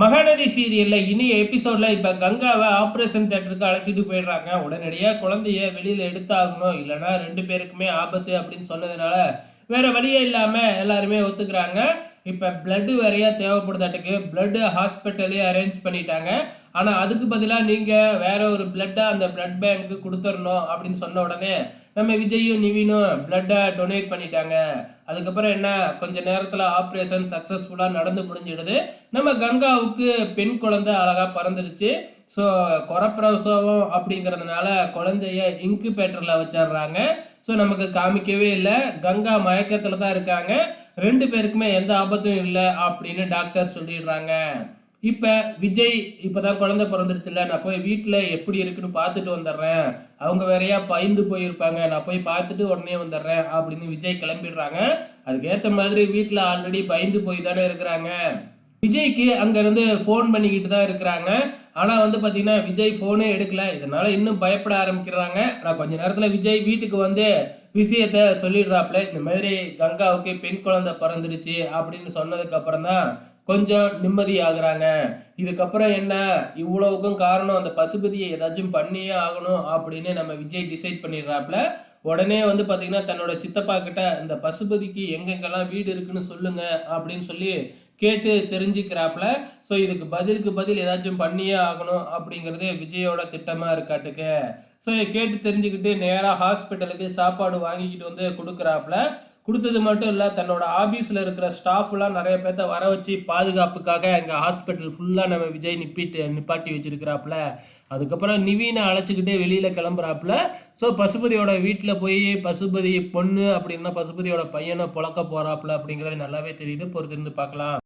மகாநதி சீரியலில் இனி எபிசோடில் இப்போ கங்காவை ஆப்ரேஷன் தேட்டருக்கு அழைச்சிட்டு போயிடுறாங்க. உடனடியாக குழந்தைய வெளியில் எடுத்தாகணும். இல்லைன்னா ரெண்டு பேருக்குமே ஆபத்து அப்படின்னு சொன்னதுனால வேறு வழியே இல்லாமல் எல்லாருமே ஒத்துக்கிறாங்க. இப்போ பிளட்டு வேறையா தேவைப்படுதாட்டுக்கு பிளட்டு ஹாஸ்பிட்டலே அரேஞ்ச் பண்ணிட்டாங்க. ஆனால் அதுக்கு பதிலாக நீங்கள் வேற ஒரு பிளட்டை அந்த பிளட் பேங்க்கு கொடுத்துடணும் அப்படின்னு சொன்ன உடனே நம்ம விஜயும் நிவினும் பிளட்டை டொனேட் பண்ணிட்டாங்க. அதுக்கப்புறம் என்ன கொஞ்ச நேரத்தில் ஆப்ரேஷன் சக்ஸஸ்ஃபுல்லாக நடந்து முடிஞ்சிடுது. நம்ம கங்காவுக்கு பெண் குழந்தை அழகாக பிறந்துடுச்சு. ஸோ கொரப்பிரசவம் அப்படிங்கிறதுனால குழந்தைய இன்குபேட்டரில் வச்சிடுறாங்க. ஸோ நமக்கு காமிக்கவே இல்லை. கங்கா மயக்கத்தில் தான் இருக்காங்க. ரெண்டு பேருக்குமே எந்த ஆபத்தும் இல்லை அப்படின்னு டாக்டர் சொல்லிடுறாங்க. இப்போ விஜய் இப்போ தான் குழந்தை பிறந்துருச்சுல்ல நான் போய் வீட்டில் எப்படி இருக்குன்னு பார்த்துட்டு வந்துடுறேன். அவங்க வேறையா பயந்து போயிருப்பாங்க நான் போய் பார்த்துட்டு உடனே வந்துடுறேன் அப்படின்னு விஜய் கிளம்பிடுறாங்க. அதுக்கேற்ற மாதிரி வீட்டில் ஆல்ரெடி பயந்து போய் தானே இருக்கிறாங்க. விஜய்க்கு அங்கேருந்து ஃபோன் பண்ணிக்கிட்டு தான் இருக்கிறாங்க. ஆனால் வந்து பார்த்தீங்கன்னா விஜய் ஃபோனே எடுக்கல. இதனால் இன்னும் பயப்பட ஆரம்பிக்கிறாங்க. ஆனால் கொஞ்ச நேரத்தில் விஜய் வீட்டுக்கு வந்து விஷயத்த சொல்லிடுறாப்புல இந்த மாதிரி கங்காவுக்கு பெண் குழந்தை பிறந்துடுச்சு அப்படின்னு சொன்னதுக்கப்புறம் தான் கொஞ்சம் நிம்மதியாகிறாங்க இதுக்கப்புறம் என்ன? இவ்வளவுக்கும் காரணம் அந்த பசுபதியை ஏதாச்சும் பண்ணியே ஆகணும் அப்படின்னு நம்ம விஜய் டிசைட் பண்ணிடுறாப்புல. உடனே வந்து பார்த்தீங்கன்னா தன்னோட சித்தப்பா கிட்ட இந்த பசுபதிக்கு எங்கெங்கெல்லாம் வீடு இருக்குன்னு சொல்லுங்க அப்படின்னு சொல்லி கேட்டு தெரிஞ்சுக்கிறாப்புல. ஸோ இதுக்கு பதிலுக்கு பதில் ஏதாச்சும் பண்ணியே ஆகணும் அப்படிங்கிறதே விஜயோட திட்டமாக இருக்காட்டுக்கு. ஸோ கேட்டு தெரிஞ்சுக்கிட்டு நேராக ஹாஸ்பிட்டலுக்கு சாப்பாடு வாங்கிக்கிட்டு வந்து கொடுக்குறாப்புல. கொடுத்தது மட்டும் இல்லை தன்னோட ஆஃபீஸில் இருக்கிற ஸ்டாஃப்லாம் நிறைய பேர்த்த வர வச்சு பாதுகாப்புக்காக எங்கள் ஹாஸ்பிட்டல் ஃபுல்லாக நம்ம விஜய் நிப்பிட்டு நிப்பாட்டி வச்சிருக்கிறாப்புல. அதுக்கப்புறம் நிவீனை அழைச்சிக்கிட்டே வெளியில் கிளம்புறாப்புல. ஸோ பசுபதியோட வீட்டில் போய் பசுபதி பொண்ணு அப்படின்னா பசுபதியோட பையனை புழக்க போகிறாப்புல அப்படிங்கிறது நல்லாவே தெரியுது. பொறுத்திருந்து பார்க்கலாம்.